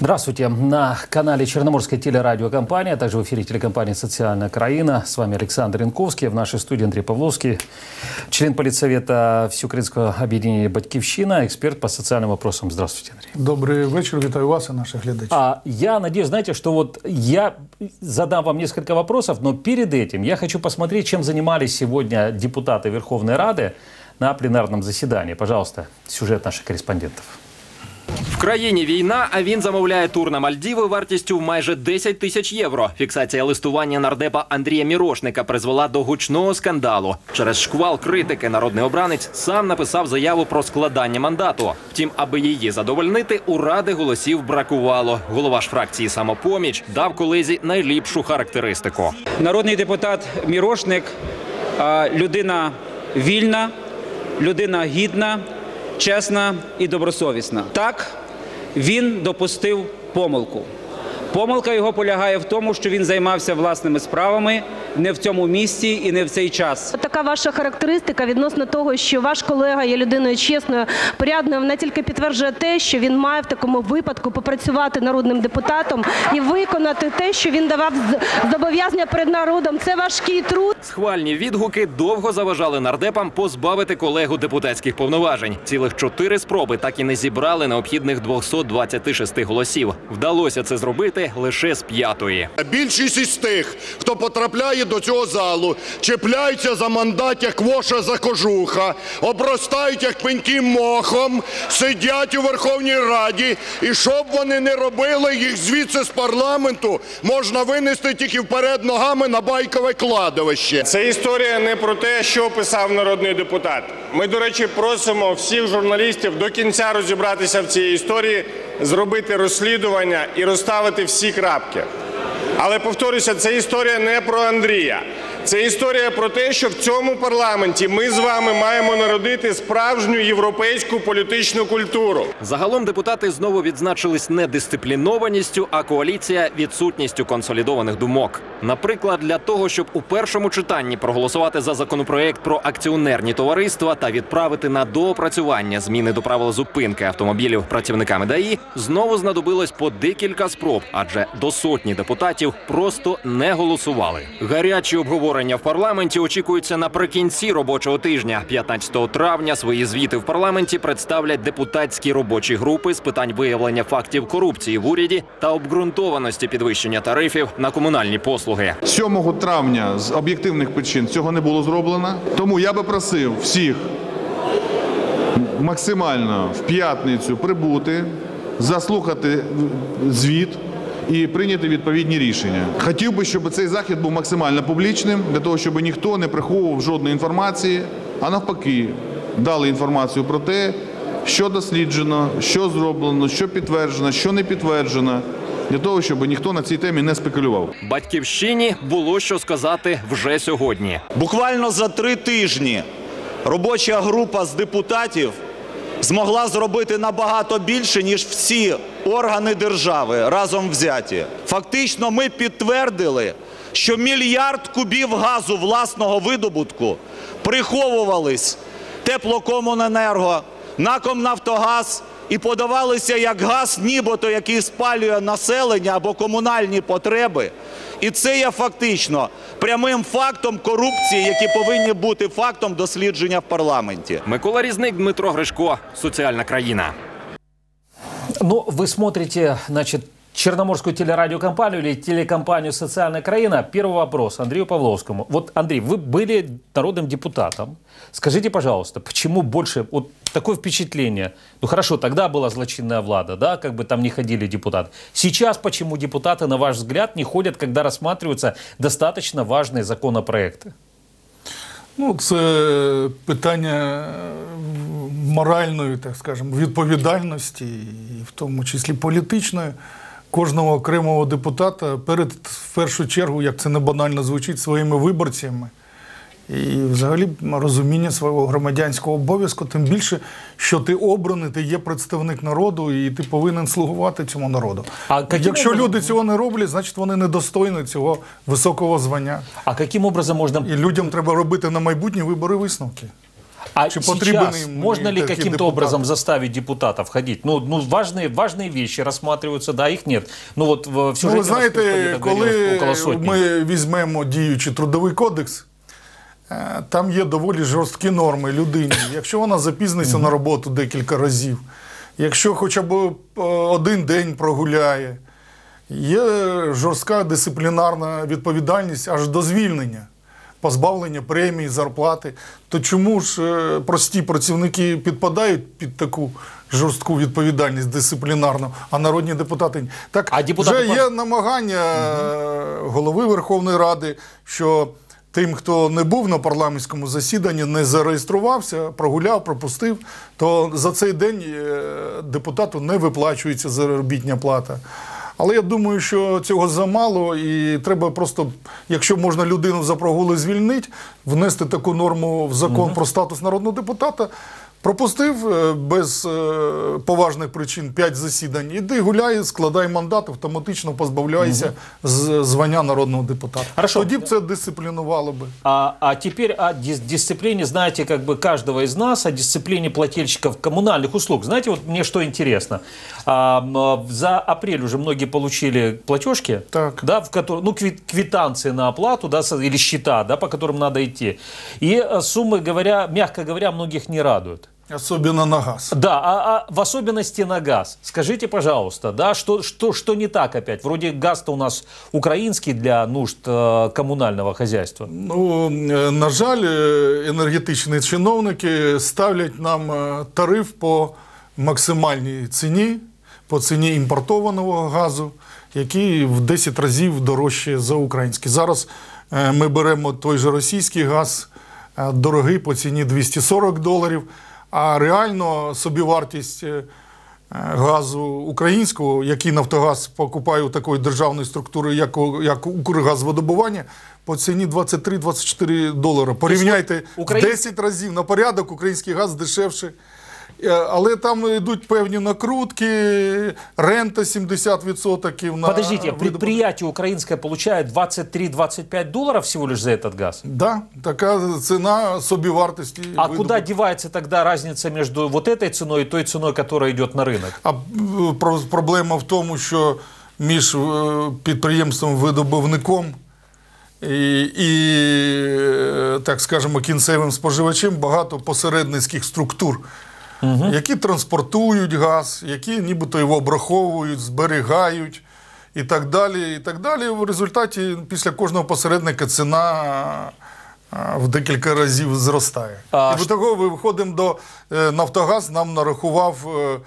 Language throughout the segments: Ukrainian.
Здравствуйте. На канале Черноморская телерадиокомпания, а также в эфире телекомпании «Социальная Краина». С вами Александр Янковский. В нашей студии Андрей Павловский, член политсовета Всеукраїнського объединения «Батьківщина», эксперт по социальным вопросам. Здравствуйте, Андрей. Добрий вечір, вітаю вас і наших глядачів. А я надеюсь, знаете, что вот я задам вам несколько вопросов, но перед этим я хочу посмотреть, чем занимались сегодня депутаты Верховной Рады на пленарном заседании. Пожалуйста, сюжет наших корреспондентов. В країні війна, а він замовляє тур на Мальдіви вартістю майже 10 тисяч євро. Фіксація листування нардепа Андрія Мірошника призвела до гучного скандалу. Через шквал критики народний обранець сам написав заяву про складання мандату. Втім, аби її задовольнити, у ради голосів бракувало. Голова ж фракції самопоміч дав колезі найліпшу характеристику. Народний депутат Мірошник людина вільна, людина гідна, чесна і добросовісна. Так, він допустив помилку. Помилка його полягає в тому, що він займався власними справами не в цьому місці і не в цей час. От Така ваша характеристика відносно того, що ваш колега є людиною чесною, порядною, вона тільки підтверджує те, що він має в такому випадку попрацювати народним депутатом і виконати те, що він давав зобов'язання перед народом. Це важкий труд. Схвальні відгуки довго заважали нардепам позбавити колегу депутатських повноважень. Цілих чотири спроби так і не зібрали необхідних 226 голосів. Вдалося це зробити лише з п'ятої. Більшість із тих, хто потрапляє до цього залу, чіпляються за мандат, як воша за кожуха, обростають, як пеньки мохом, сидять у Верховній Раді, і що б вони не робили, їх звідси з парламенту можна винести тільки вперед ногами на байкове кладовище. Це історія не про те, що писав народний депутат. Ми, до речі, просимо всіх журналістів до кінця розібратися в цій історії, зробити розслідування і розставити всі крапки. Але повторюся, це історія не про Андрія. Це історія про те, що в цьому парламенті ми з вами маємо народити справжню європейську політичну культуру. Загалом депутати знову відзначились не дисциплінованістю, а коаліція відсутністю консолідованих думок. Наприклад, для того, щоб у першому читанні проголосувати за законопроект про акціонерні товариства та відправити на доопрацювання зміни до правил зупинки автомобілів працівниками ДАІ, знову знадобилось по декілька спроб, адже до сотні депутатів просто не голосували. Гарячі обговорення в парламенті очікуються наприкінці робочого тижня. 15 травня свої звіти в парламенті представлять депутатські робочі групи з питань виявлення фактів корупції в уряді та обґрунтованості підвищення тарифів на комунальні послуги. 7 травня з об'єктивних причин цього не було зроблено. Тому я би просив всіх максимально в п'ятницю прибути, заслухати звіт і прийняти відповідні рішення. Хотів би, щоб цей захід був максимально публічним, для того, щоб ніхто не приховував жодної інформації, а навпаки, дали інформацію про те, що досліджено, що зроблено, що підтверджено, що не підтверджено, для того, щоб ніхто на цій темі не спекулював. Батьківщині було що сказати вже сьогодні. Буквально за три тижні робоча група з депутатів змогла зробити набагато більше, ніж всі органи держави разом взяті. Фактично, ми підтвердили, що мільярд кубів газу власного видобутку приховувались теплокомуненерго, НАКом і подавалися як газ, нібито який спалює населення або комунальні потреби. І це є фактично прямим фактом корупції, які повинні бути фактом дослідження в парламенті. Микола Різник, Дмитро Гришко, соціальна країна. Ну, вы смотрите, значит, Черноморскую телерадиокомпанию или телекомпанию «Социальная краина». Первый вопрос Андрею Павловскому. Вот, Андрей, вы были народным депутатом. Скажите, пожалуйста, почему больше... Вот такое впечатление. Ну, хорошо, тогда была злочинная влада, да, как бы там не ходили депутаты. Сейчас почему депутаты, на ваш взгляд, не ходят, когда рассматриваются достаточно важные законопроекты? Ну, це питання е, моральної, так скажемо, відповідальності, і в тому числі політичної кожного окремого депутата перед в першу чергу, як це не банально звучить, своїми виборцями. І взагалі розуміння свого громадянського обов'язку, тим більше, що ти обраний, ти є представник народу, і ти повинен слугувати цьому народу. А Якщо образом- люди цього не роблять, значить вони недостойні цього високого звання. А каким образом можно І людям треба робити на майбутні вибори висновки. А чи сейчас можно ли каким-то образом заставить депутатов ходить? Ну, ну важные, важные вещи рассматриваются, да, их нет. Ну вот в, Ну, ви знаєте, коли ми візьмемо діючий трудовий кодекс, там є доволі жорсткі норми людині. Якщо вона запізниться на роботу декілька разів, якщо хоча б е, один день прогуляє, є жорстка дисциплінарна відповідальність аж до звільнення. Позбавлення премії, зарплати, то чому ж е, прості працівники підпадають під таку жорстку відповідальність дисциплінарну, а народні депутати ні? Так А депутати вже є намагання е, голови Верховної Ради, що тим, хто не був на парламентському засіданні, не зареєструвався, прогуляв, пропустив, то за цей день е, депутату не виплачується заробітня плата. Але я думаю, що цього замало, і треба просто, якщо можна людину за прогули звільнити, внести таку норму в закон про статус народного депутата. Пропустив е, без е, поважних причин 5 засідань. Іди гуляй, складай мандат, автоматично позбавляйся з звання народного депутата. Хорошо. Тоді б це дисциплінувало би. А, а теперь о дис- дисциплине, знаете, как бы каждого из нас, о дисциплине плательщиков коммунальных услуг. Знаете, вот мне что интересно. А, м, а, за апрель уже многие получили платежки, Так. да, в которых, ну, квит- квитанции на оплату, да, со- или счета, да, по которым надо идти. И э, суммы, говоря, мягко говоря, многих не радуют. Особливо на газ. Да, а, а в особенности на газ. Скажите, пожалуйста, да, что, что, что не так опять? Вроде газ-то у нас украинский для нужд э, коммунального хозяйства. Ну, е, на жаль, енергетичні чиновники ставлять нам е, тариф по максимальній ціні, по ціні імпортованого газу, який в 10 разів дорожче за український. Зараз е, ми беремо той же російський газ, е, дорогий по ціні 240 доларів, а реально собівартість е, газу українського, який Нафтогаз покупає у такої державної структури, як, у- як Укргазвидобування, по ціні 23-24 долара. Порівняйте Україн- в 10 разів на порядок український газ дешевше. Е, Але там йдуть певні накрутки, рента 70% на Подождите, видобут- предприятие украинское получает 23-25 долларов всего лишь за этот газ? Да, така ціна собівартості. А видобутку. куда девается тогда разница между вот этой ценой и той ценой, которая идет на рынок? А е, про- проблема в тому, що між е, підприємством-видобувником і, і, е, так скажемо, кінцевим споживачем багато посередницьких структур, які транспортують газ, які нібито його обраховують, зберігають. І так далі, і так далі. В результаті після кожного посередника ціна в декілька разів зростає. А і до того ми виходимо до е, Нафтогаз, нам нарахував е,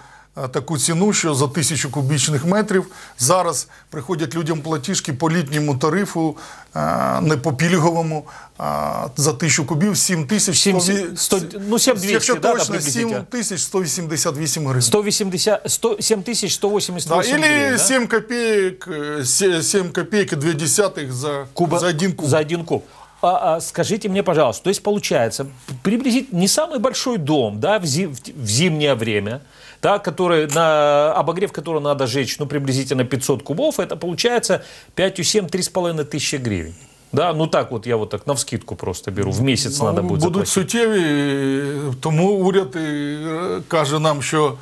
таку ціну, що за тисячу кубічних метрів зараз приходять людям платіжки по літньому тарифу, е, не по пільговому, а за тисячу кубів 7 тисяч Сім- 100, сто- ну, 7200, якщо да, точно, приблизительно. 7 тисяч 188 гривень. 180, 100, 7188 Да, или гривен, да? 7 копеек, э, се- 7 копеек и 2 десятых за, Куба- за один куб. За один куб. А, а скажите мне, пожалуйста, то есть получается приблизительно не самый большой дом, да, в, зи- в- в зимнее время, да, который на обогрев которого надо жечь, ну, приблизительно 500 кубов, это получается 5,7 3,5 тысячи гривен. Да, ну так вот я вот так навскидку просто беру, в месяц надо Ну, будет будуть заплатить. суттєві, е, тому уряд і, е, каже нам, що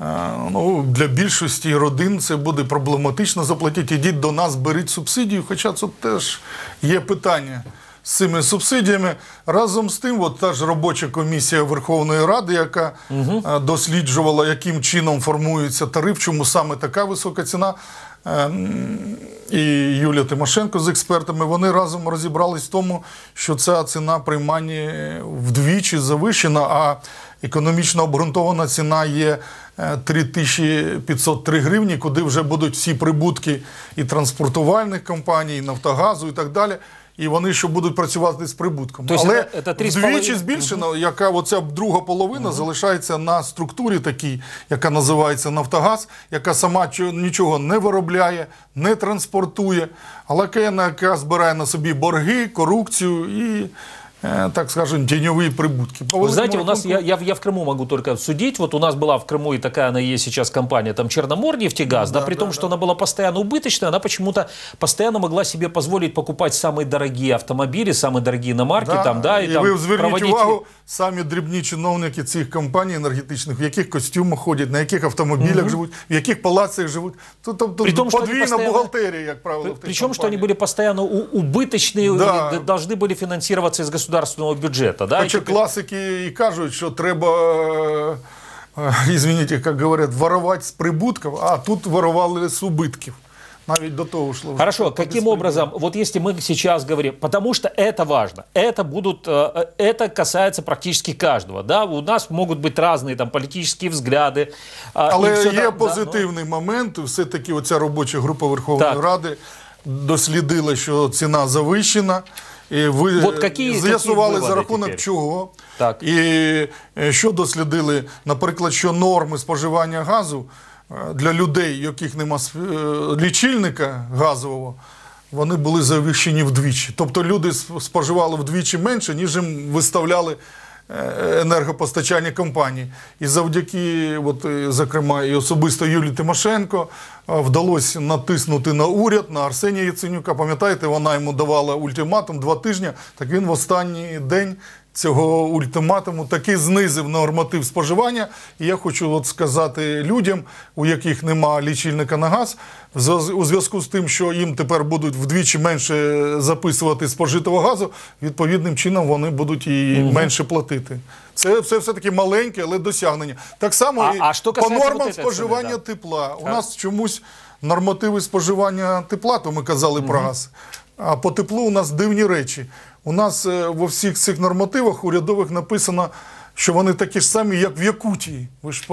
е, ну, для більшості родин це буде проблематично заплатити. Ідіть до нас, беріть субсидію, хоча це теж є питання. З цими субсидіями разом з тим, от та ж робоча комісія Верховної Ради, яка е, досліджувала, яким чином формується тариф, чому саме така висока ціна. е, і Юлія Тимошенко з експертами, вони разом розібрались в тому, що ця ціна приймання вдвічі завищена, а економічно обґрунтована ціна є е, 3503 гривні, куди вже будуть всі прибутки і транспортувальних компаній, і Нафтогазу і так далі. І вони ще будуть працювати з прибутком. Тобто Але це- це вдвічі збільшено, яка оця друга половина залишається на структурі такій, яка називається Нафтогаз, яка сама нічого не виробляє, не транспортує, але яка- збирає на собі борги, корупцію і, так скажем, тіньові прибутки. По Вы знаете, у великому нас, я, я, в- я в Крыму могу только судить, вот у нас была в Крыму и такая она и есть сейчас компания, там Черноморнефтегаз, да, Да, при да, том, да. что она была постоянно убыточная, она почему-то постоянно могла себе позволить покупать самые дорогие автомобили, самые дорогие иномарки, там, да, и, і там ви зверніть проводить... увагу, самі дрібні чиновники цих компаній енергетичних, в яких костюмах ходять, на яких автомобілях живуть, в яких палацах живуть. Тут, тобто При тому, що вони подвійна постоянно- бухгалтерія, як правило. в тих Причем, что они компаніях. были постоянно у- убыточные, Да. и д- должны были финансироваться из государственного бюджета, да? и Хоча теперь- класики і кажуть, що треба, е, е, извините, як говорять, воровать з прибутків, а тут воровали з убитків. Навіть до того йшло. Хорошо, По каким безпреділу. образом, вот если мы сейчас говорим, потому что это важно, это будут, э, это касается практически каждого, да, у нас могут быть разные там политические взгляды. а, и Але всё, є да, да, позитивний момент. Все-таки оця робоча група Верховної Так. Ради дослідила, що ціна завищена. І ви Вот які- з'ясували які за рахунок тепер? чого. Так. І е, що дослідили, наприклад, що норми споживання газу е, для людей, яких нема е, лічильника газового, вони були завищені вдвічі. Тобто люди споживали вдвічі менше, ніж їм виставляли енергопостачання компанії. І завдяки, от, е, зокрема, і особисто Юлії Тимошенко е, вдалося натиснути на уряд, на Арсенія Яценюка. Пам'ятаєте, вона йому давала ультиматум два тижні, так він в останній день цього ультиматуму таки знизив норматив споживання. І я хочу от сказати людям, у яких нема лічильника на газ, у зв'язку з тим, що їм тепер будуть вдвічі менше записувати спожитого газу, відповідним чином вони будуть і менше платити. Це, це все-таки маленьке, але досягнення. Так само А- і а що по нормам споживання да. тепла. У нас чомусь нормативи споживання тепла, то ми казали про газ. А по теплу у нас дивні речі. У нас е, во всіх цих нормативах урядових написано, що вони такі ж самі, як в Якутії. Ви ж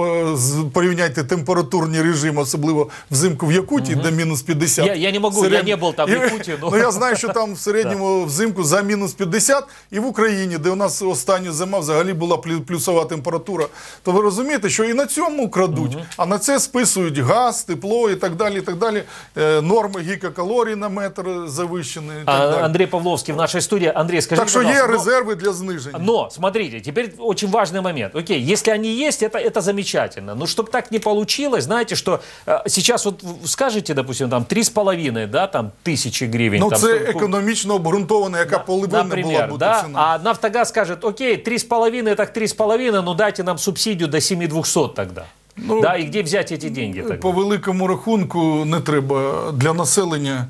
порівняйте температурні режими, особливо взимку в Якутії, де мінус 50. Я- я не можу, я не був там в Якутії, ну. Ну я знаю, що там в середньому взимку за мінус 50, і в Україні, де у нас остання зима взагалі була плюсова температура. То ви розумієте, що і на цьому крадуть, а на це списують газ, тепло і так далі. І так далі. Е, Норми гікокалорій на метр завищені. І так А, далі. Андрей Павловский в нашей студии. Андрей, скажите, Так що є ну, резерви для зниження. Но, смотрите, теперь очень важный момент. Окей, если они есть, это, это замечательно. Но чтобы так не получилось, знаете, что э, сейчас вот в- скажете, допустим, там 3,5 да, там, тысячи гривен. Ну там, це ку- економічно обґрунтована, яка половина була Например, буде да? ціна. А Нафтогаз скажет, окей, 3,5 так 3,5, ну дайте нам субсидию до 7200 тогда. Ну, да, и где взять эти деньги тогда? По великому рахунку не треба для населення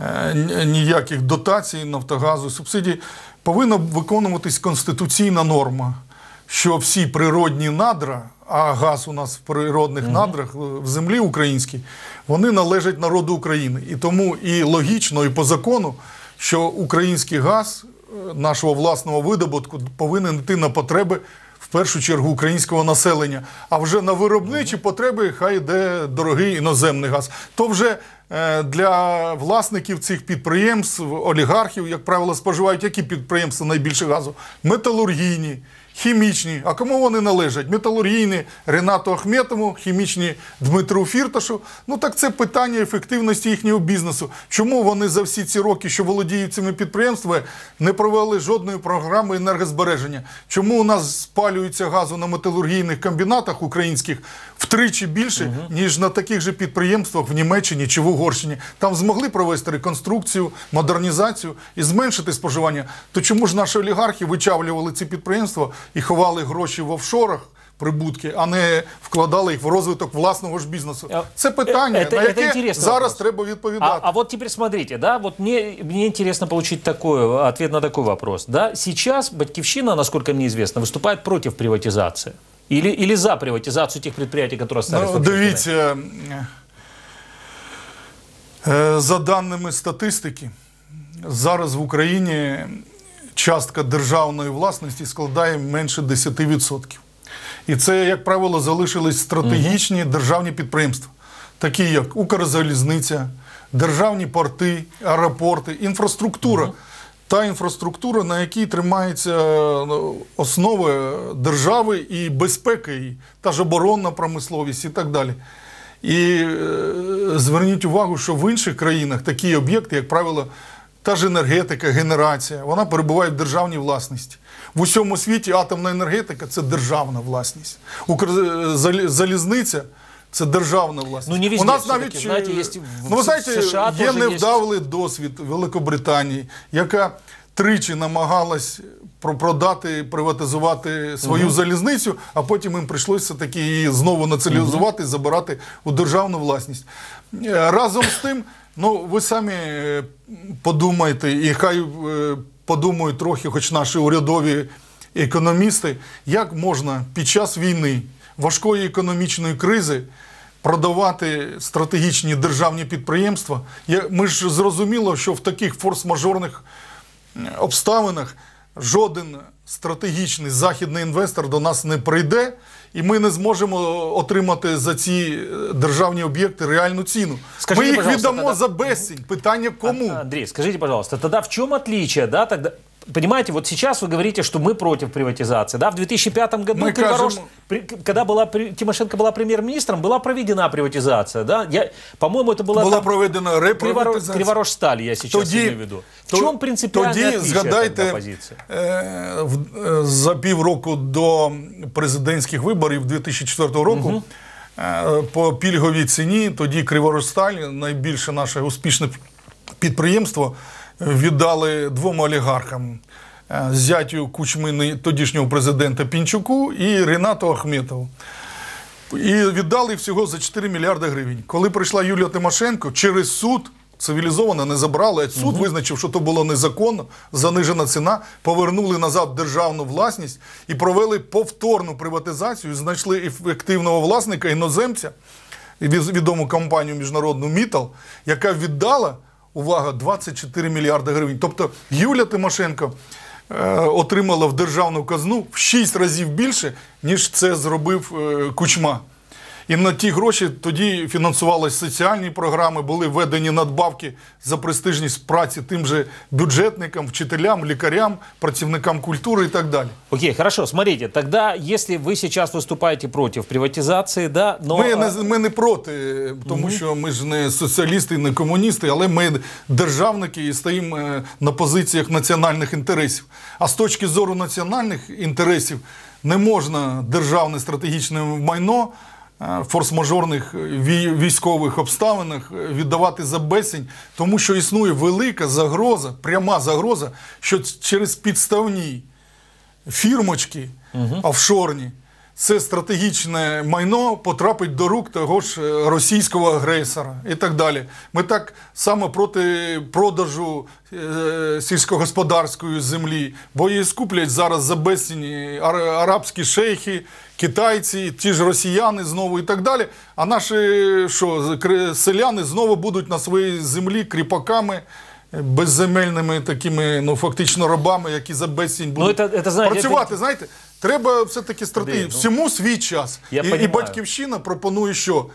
е, ні- ніяких дотацій, Нафтогазу, субсидій. Повинна виконуватись конституційна норма, Що всі природні надра, а газ у нас в природних надрах в землі українській, вони належать народу України. І тому і логічно, і по закону, що український газ е, нашого власного видобутку повинен йти на потреби в першу чергу українського населення. А вже на виробничі потреби хай йде дорогий іноземний газ. То вже е, для власників цих підприємств, олігархів, як правило, споживають які підприємства найбільше газу? Металургійні. Хімічні, а кому вони належать? Металургійні Ренату Ахметову, хімічні Дмитру Фірташу. Ну так це питання ефективності їхнього бізнесу. Чому вони за всі ці роки, що володіють цими підприємствами, не провели жодної програми енергозбереження? Чому у нас спалюється газу на металургійних комбінатах українських втричі більше, ніж на таких же підприємствах в Німеччині чи в Угорщині? Там змогли провести реконструкцію, модернізацію і зменшити споживання. То чому ж наші олігархи вичавлювали ці підприємства і ховали гроші в офшорах? Прибутки, а не вкладали їх в розвиток власного ж бізнесу. Е, Це питання, е, це- на яке зараз вопрос. треба відповідати. А, а вот теперь смотрите, да, вот мне, мне интересно получить такой, ответ на такой вопрос. Да, сейчас Батьковщина, насколько мне известно, выступает против приватизации. Или, или за приватизацию тех предприятий, которые остались. в Ну, дивіться, е, за даними статистики, зараз в Україні частка державної власності складає менше 10%. І це, як правило, залишились стратегічні державні підприємства, такі як Укрзалізниця, державні порти, аеропорти, інфраструктура. Та інфраструктура, на якій тримається ну, основи держави і безпеки, її, та ж оборонна промисловість і так далі. І е, зверніть увагу, що в інших країнах такі об'єкти, як правило, та ж енергетика, генерація, вона перебуває в державній власності. В усьому світі атомна енергетика це державна власність. Укрзалізниця це державна власність. Ну, не везде У нас навіть знаєте, е, є ну, ви знаєте, США є теж є. досвід Великобританії, яка тричі намагалась продати, приватизувати свою залізницю, а потім їм прийшлося таки її знову націоналізувати, забирати у державну власність. Е, Разом з тим, ну ви самі е, подумайте, і хай е, подумають трохи, хоч наші урядові економісти, як можна під час війни, важкої економічної кризи. Продавати стратегічні державні підприємства. Ми ж зрозуміло, що в таких форс-мажорних обставинах жоден стратегічний західний інвестор до нас не прийде, і ми не зможемо отримати за ці е, державні об'єкти реальну ціну. Скажіть, ми їх віддамо тогда- за безцінь. Питання кому? Андрій, скажіть, будь пожалуйста, тоді в чому отличие, да, тогда Понимаете, вот сейчас вы говорите, что мы против приватизации. Да? В 2005 году, Мы Криворож- кажем- при- когда была, при- Тимошенко была премьер-министром, была проведена приватизация. Да? Я, по-моему, это была, Була там проведена Криворож, реприватизація. Криворож сталь, я сейчас Тоді- имею в виду. В то- чем принципиальное тоді, отличие згадайте, тогда позиции? Е, в- е, за півроку до президентських виборів 2004 року е, по пільговій ціні тоді Криворосталь, найбільше наше успішне підприємство, е, віддали двом олігархам. е, Зятю Кучмини тодішнього президента Пінчуку і Ренату Ахметову. І віддали всього за 4 мільярди гривень. Коли прийшла Юлія Тимошенко, через суд цивілізовано не забрали, а суд визначив, що то було незаконно, занижена ціна, повернули назад державну власність і провели повторну приватизацію, знайшли ефективного власника, іноземця, відому компанію міжнародну Мітал, яка віддала, увага, 24 мільярди гривень. Тобто Юля Тимошенко е, отримала в державну казну в 6 разів більше, ніж це зробив е, Кучма. І на ті гроші тоді фінансувалися соціальні програми, були введені надбавки за престижність праці тим же бюджетникам, вчителям, лікарям, працівникам культури і так далі. Окей, хорошо, смотрите, тогда если вы сейчас выступаете против приватизации, да, но... Ми не, ми не проти, тому що ми ж не соціалісти, не комуністи, але ми державники і стоїмо е, на позиціях національних інтересів. А з точки зору національних інтересів не можна державне стратегічне майно форс-мажорних е, військових обставинах е, віддавати за безцінь, тому що існує велика загроза, пряма загроза, що через підставні фірмочки офшорні. Це стратегічне майно потрапить до рук того ж е, російського агресора і так далі. Ми так само проти продажу е, сільськогосподарської землі, бо її скуплять зараз за безцінь ар- арабські шейхи, китайці, ті ж росіяни знову і так далі. А наші що, кри- селяни знову будуть на своїй землі кріпаками. е, Безземельними такими, ну фактично рабами, які за безцінь будуть це- це, знаєте, працювати. Знаєте, треба все-таки стратегію. Ну, Всьому свій час. Я і, і батьківщина пропонує що?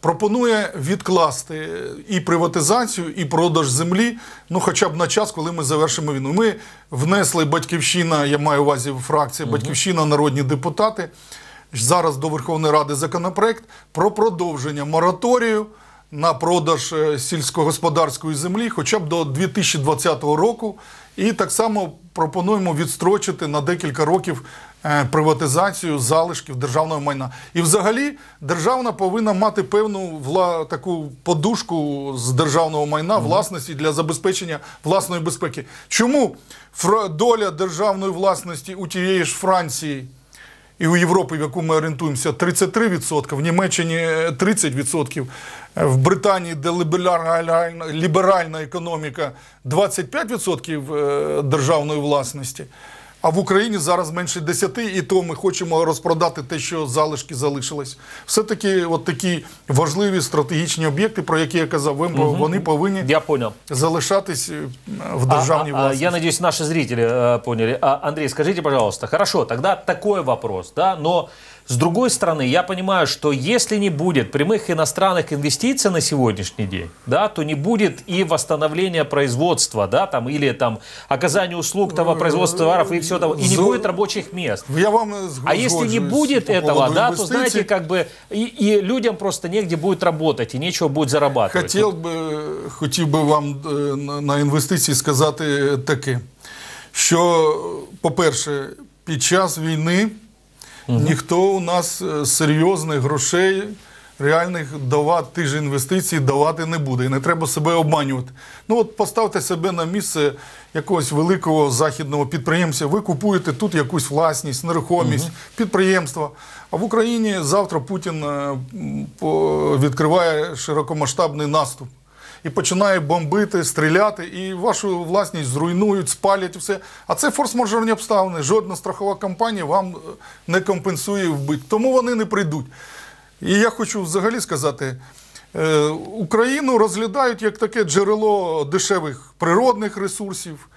Пропонує відкласти і приватизацію, і продаж землі, ну хоча б на час, коли ми завершимо війну. Ми внесли батьківщина, я маю увазі фракція, батьківщина, народні депутати. Зараз до Верховної Ради законопроект про продовження мораторію на продаж е, сільськогосподарської землі, хоча б до 2020 року. І так само пропонуємо відстрочити на декілька років е, приватизацію залишків державного майна. І взагалі державна повинна мати певну вла, таку подушку з державного майна власності для забезпечення власної безпеки. Чому доля державної власності у тієї ж Франції? І у Європі, в яку ми орієнтуємося, 33%, в Німеччині е, 30%, е, в Британії, де ліберальна, економіка, 25% е, державної власності. А в Україні зараз менше 10, і то ми хочемо розпродати те, що залишки залишилось. Все-таки от такі важливі стратегічні об'єкти, про які я казав, вони повинні Я понял. залишатись е, в державній а- а. Я надеюсь, наші зрители э, поняли. А, Андрей, скажите, пожалуйста, хорошо, тогда такой вопрос, да, но с другой стороны, я понимаю, что если не будет прямых иностранных инвестиций на сегодняшний день, да, то не будет и восстановления производства, да, там, или там оказания услуг того производства товаров и все всего того, и не Зо- будет рабочих мест. Я вам зг- А если не згоджуюсь будет по этого, поводу да, то инвестиций. знаете, как бы и, и людям просто негде будет работать и нечего будет зарабатывать. Хотів би, хотів би вам е, на- на інвестиції сказати таке, що, по-перше, під час війни ніхто у нас е, серйозних грошей реальних давати ті ж інвестиції давати не буде. І не треба себе обманювати. Ну от поставте себе на місце якогось великого західного підприємця. Ви купуєте тут якусь власність, нерухомість, підприємство. А в Україні завтра Путін е, відкриває широкомасштабний наступ. І починає бомбити, стріляти, і вашу власність зруйнують, спалять все. А це форс-мажорні обставини. Жодна страхова компанія вам е, не компенсує вбит. Тому вони не прийдуть. І я хочу взагалі сказати: е, Україну розглядають як таке джерело дешевих природних ресурсів,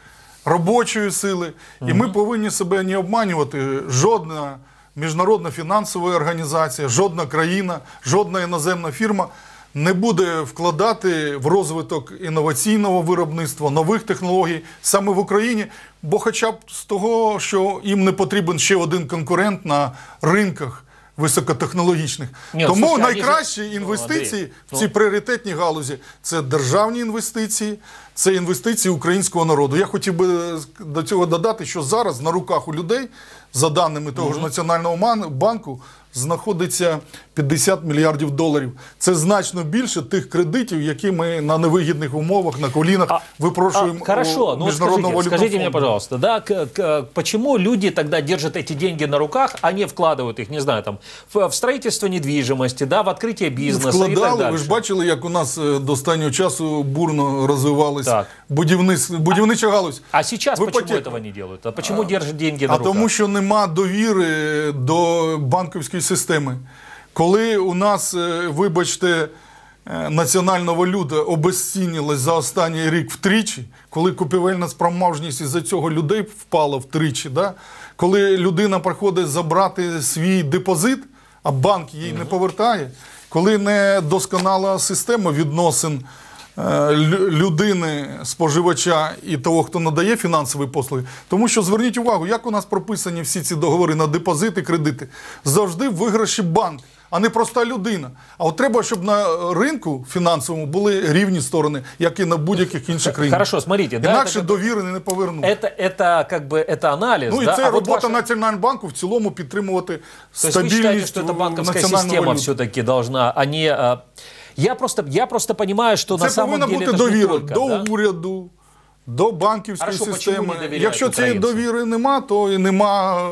робочої сили. І ми повинні себе не обманювати. Жодна міжнародна фінансова організація, жодна країна, жодна іноземна фірма не буде вкладати в розвиток інноваційного виробництва, нових технологій саме в Україні, бо хоча б з того, що їм не потрібен ще один конкурент на ринках високотехнологічних. Ні, Тому слушай, найкращі ні, інвестиції в цій пріоритетній галузі це державні інвестиції, це інвестиції українського народу. Я хотів би до цього додати, що зараз на руках у людей, за даними того ж Національного банку, знаходиться 50 мільярдів доларів. Це значно більше тих кредитів, які ми на невигідних умовах, на колінах випрошуємо А, хорошо, у ну вот міжнародного скажите, валютного скажите мне, фонду. пожалуйста, да, к- к- почему люди тогда держат эти деньги на руках, а не вкладывают их, не знаю, там, в, в строительство недвижимости, да, в открытие бизнеса и так Вкладали, дальше? ви ж бачили, як у нас е, до останнього часу бурно розвивалась Так. будівництво, будівнича галузь. А сейчас Ви почему поте- этого не делают? А почему держат деньги на А руках? тому, що нема довіри до банківської системи. Коли у нас, е, вибачте, е, національна валюта обезцінилась за останній рік втричі, коли купівельна спроможність із-за цього людей впала втричі, да? коли людина приходить забрати свій депозит, а банк їй не повертає, коли не досконала система відносин е, людини, споживача і того, хто надає фінансові послуги. Тому що зверніть увагу, як у нас прописані всі ці договори на депозити, кредити. Завжди виграші банк, а не проста людина. А от треба, щоб на ринку фінансовому були рівні сторони, як і на будь-яких інших країнах. Хорошо, смотрите, да, Інакше это- довіри не повернуть. Это, это как бы это анализ, Ну і да? це а вот робота ваша- Національного банку в цілому підтримувати То есть вы стабільність считаете, что эта в банковская національну система валюту. все-таки должна, а не... а, Я просто, я просто понимаю, что на Це самом повинна деле бути это ж не довіра только, до да? уряду, до банківської Хорошо, почему системи. не довіряють Якщо цієї українцям? довіри нема, то і нема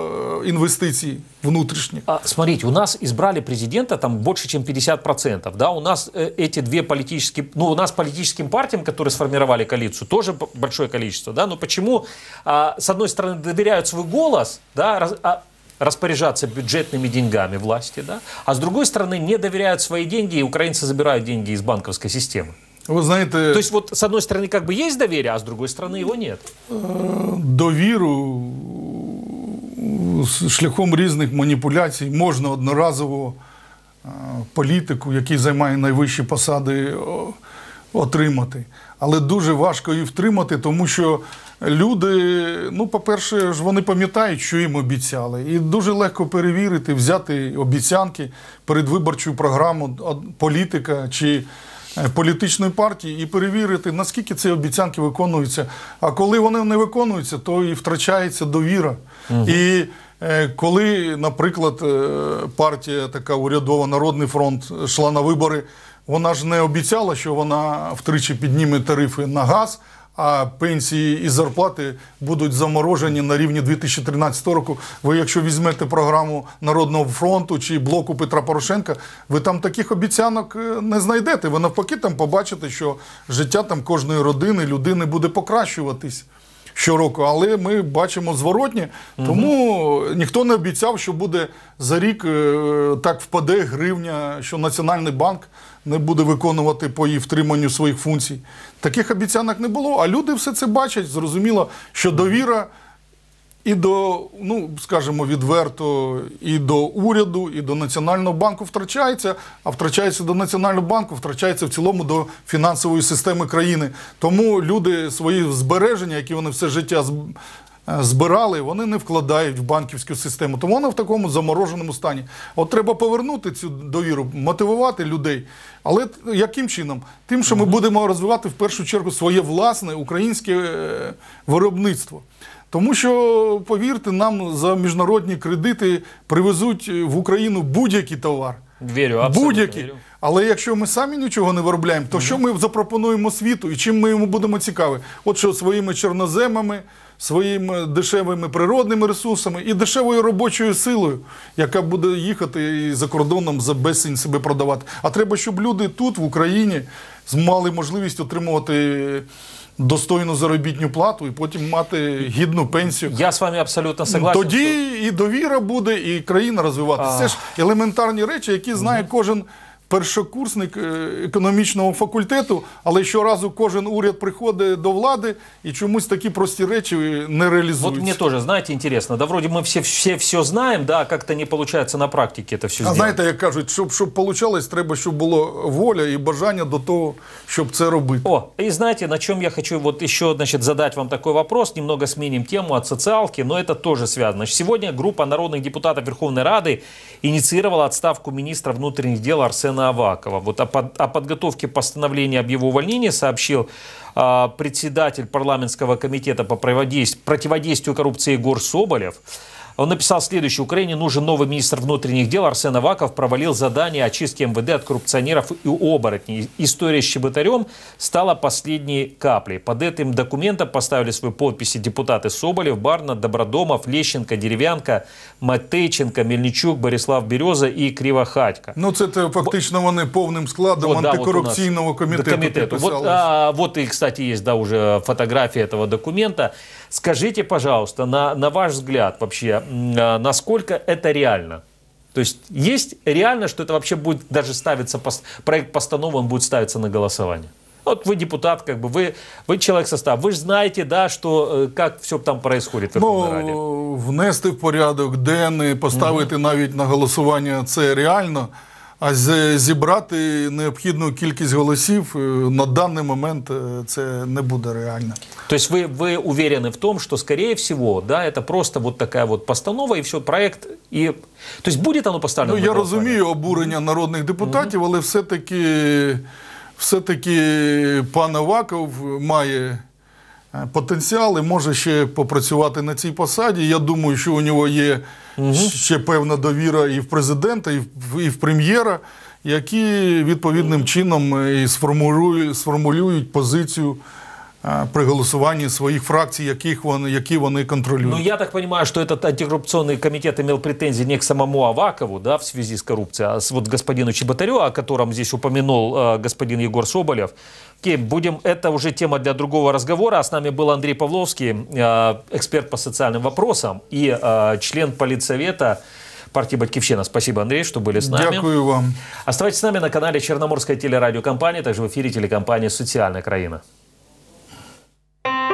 е, інвестицій внутрішніх. А, смотрите, у нас избрали президента там больше, чем 50%. Да? У нас э, эти две политические... Ну, у нас политическим партиям, которые сформировали коалицию, тоже б- большое количество. Да? Но почему, а, с одной стороны, доверяют свой голос, да, раз- а, распоряжаться бюджетными деньгами власти, да? а с другой стороны, не доверяют свои деньги, и украинцы забирают деньги из банковской системы. Ви знаєте, То есть вот с одной стороны как бы есть доверие, а с другой стороны его нет. довіру з шляхом різних маніпуляцій можна одноразово е, політику, який займає найвищі посади, о, отримати. Але дуже важко її втримати, тому що люди, ну, по-перше, ж вони пам'ятають, що їм обіцяли. І дуже легко перевірити, взяти обіцянки, передвиборчу програму од- політика чи е, політичної партії і перевірити, наскільки ці обіцянки виконуються. А коли вони не виконуються, то і втрачається довіра. І е, коли, наприклад, е, партія така урядова Народний фронт йшла на вибори, вона ж не обіцяла, що вона втричі підніме тарифи на газ. А пенсії і зарплати будуть заморожені на рівні 2013 року. Ви, якщо візьмете програму Народного фронту чи блоку Петра Порошенка, ви там таких обіцянок е, не знайдете. Ви навпаки там побачите, що життя там кожної родини, людини буде покращуватись щороку. Але ми бачимо зворотнє, тому ніхто не обіцяв, що буде за рік е, так впаде гривня, що Національний банк не буде виконувати по її втриманню своїх функцій. Таких обіцянок не було, а люди все це бачать. Зрозуміло, що довіра і до, ну скажімо, відверто, і до уряду, і до Національного банку втрачається, а втрачається до Національного банку, втрачається в цілому до фінансової системи країни. Тому люди свої збереження, які вони все життя збирали, вони не вкладають в банківську систему. Тому вона в такому замороженому стані. От треба повернути цю довіру, мотивувати людей. Але яким чином? Тим, що ми будемо розвивати в першу чергу своє власне українське е, виробництво. Тому що, повірте, нам за міжнародні кредити привезуть в Україну будь-який товар. Вірю, абсолютно Будь-які. вірю. Але якщо ми самі нічого не виробляємо, то що ми запропонуємо світу і чим ми йому будемо цікаві? От що своїми чорноземами, своїми дешевими природними ресурсами і дешевою робочою силою, яка буде їхати і за кордоном за безцінь себе продавати. А треба, щоб люди тут, в Україні, мали можливість отримувати достойну заробітню плату і потім мати гідну пенсію. Я с вами абсолютно согласен. Тоді что- і довіра буде, і країна розвиватися. Це ж елементарні речі, які знає кожен першокурсник е, економічного факультету, але щоразу кожен уряд приходить до влади і чомусь такі прості речі не реалізуються. Вот мне тоже, знаете, интересно, да вроде мы все все, все знаем, да, а как-то не получается на практике это все А сделать. знаєте, як кажуть, щоб щоб получалось, треба, щоб було воля і бажання до того, щоб це робити. О, и знаете, на чем я хочу вот еще, значит, задать вам такой вопрос, немного сменим тему от социалки, но это тоже связано. Значит, сегодня группа народных депутатов Верховной Рады инициировала отставку министра внутренних дел Арсена Авакова. Вот о, под- о подготовке постановления об его увольнении сообщил э, председатель парламентского комитета по противодействию коррупции Егор Соболев. Он написал следующее. Украине нужен новый министр внутренних дел. Арсен Аваков провалил задание очистки МВД от коррупционеров и оборотней. История с Чеботарем стала последней каплей. Под этим документом поставили свои подписи депутаты Соболев, Барна, Добродомов, Лещенко, Деревянко, Матейченко, Мельничук, Борислав Береза и Кривохатько. Ну це те, фактично вони повним складом Вот, да, вот у нас антикорупційного комітету, комитету. Вот, підписались. а, вот и, кстати, есть, да, уже фотография этого документа. Скажите, пожалуйста, на, на ваш взгляд вообще, а, насколько это реально? То есть есть реально, что это вообще будет даже ставиться, проект постановы, он будет ставиться на голосование? Вот вы депутат, как бы, вы, вы человек состав, вы же знаете, да, что, э, как все там происходит в Верховной Раде. Ну, внести в порядок денний, поставити навіть на голосування це реально. А з- зібрати необхідну кількість голосів е, на даний момент е, це не буде реально. То есть вы, вы уверены в том, что, скорее всего, да, это просто вот такая вот постанова и все, проект. И... То есть будет оно поставлено Ну, на я голосование? розумію обурення народних депутатів, але все-таки, все-таки пан Аваков має е, потенціал і може ще попрацювати на цій посаді. Я думаю, що у нього є ще певна довіра і в президента, і в, і в прем'єра, які відповідним чином е, і сформулюють, сформулюють позицію при голосуванні своїх фракцій, яких вони, які вони контролюють. Ну, я так понимаю, что этот антикоррупционный комитет имел претензии не к самому Авакову, да, в связи с коррупцией, а с вот господину Чеботарю, о котором здесь упомянул э, господин Егор Соболев. Окей, будем, это уже тема для другого разговора. А с нами был Андрей Павловский, э, эксперт по социальным вопросам и э, член политсовета партии «Батьковщина». Спасибо, Андрей, что были с нами. Дякую вам. Оставайтесь с нами на канале Черноморская телерадиокомпания, также в эфире телекомпании «Социальная краина». you